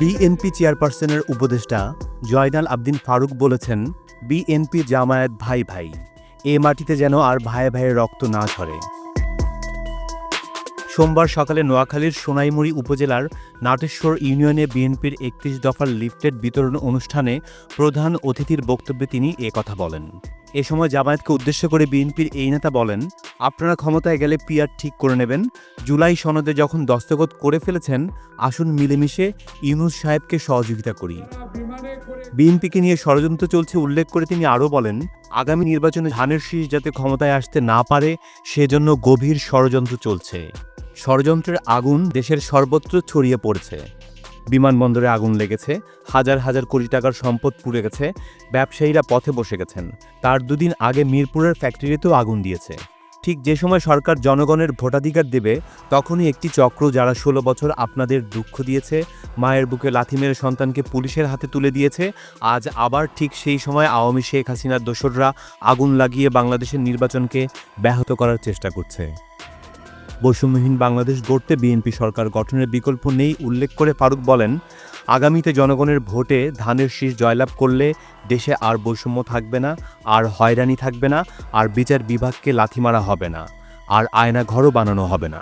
BNP চেয়ারপারসনের উপদেষ্টা জয়নাল আবদিন ফারুক বলেছেন, বিএনপি জামায়াত ভাই ভাই, এ মাটিতে যেন আর ভাই ভাইয়ের রক্ত না ঝরে। সোমবার সকালে নোয়াখালীর সোনাইমুড়ি উপজেলার নাটেশ্বর ইউনিয়নে বিএনপির একত্রিশ দফার লিফটেড বিতরণ অনুষ্ঠানে প্রধান অতিথির বক্তব্যে তিনি কথা বলেন। এ সময় জামায়াতকে উদ্দেশ্য করে বিএনপির এই নেতা বলেন, আপনারা ক্ষমতায় গেলে পিয়ার ঠিক করে নেবেন। জুলাই সনদে যখন দস্তখত করে ফেলেছেন, আসুন মিলেমিশে ইউনুস সাহেবকে সহযোগিতা করি। বিএনপিকে নিয়ে ষড়যন্ত্র চলছে উল্লেখ করে তিনি আরও বলেন, আগামী নির্বাচনে ধানের শীষ যাতে ক্ষমতায় আসতে না পারে, সেজন্য গভীর ষড়যন্ত্র চলছে। ষড়যন্ত্রের আগুন দেশের সর্বত্র ছড়িয়ে পড়ছে। বিমানবন্দরে আগুন লেগেছে, হাজার হাজার কোটি টাকার সম্পদ পুড়ে গেছে, ব্যবসায়ীরা পথে বসে গেছেন। তার দুদিন আগে মিরপুরের ফ্যাক্টরিতেও আগুন দিয়েছে। ঠিক যে সময় সরকার জনগণের ভোটাধিকার দেবে, তখনই একটি চক্র যারা ষোলো বছর আপনাদের দুঃখ দিয়েছে, মায়ের বুকে লাথি মেরে সন্তানকে পুলিশের হাতে তুলে দিয়েছে, আজ আবার ঠিক সেই সময় আওয়ামী শেখ হাসিনার দোসররা আগুন লাগিয়ে বাংলাদেশের নির্বাচনকে ব্যাহত করার চেষ্টা করছে। বৈষম্যহীন বাংলাদেশ গড়তে বিএনপি সরকার গঠনের বিকল্প নেই, উল্লেখ করে ফারুক বলেন, আগামীতে জনগণের ভোটে ধানের শীষ জয়লাভ করলে দেশে আর বৈষম্য থাকবে না, আর হয়রানি থাকবে না, আর বিচার বিভাগকে লাথি মারা হবে না, আর আয়না ঘরও বানানো হবে না।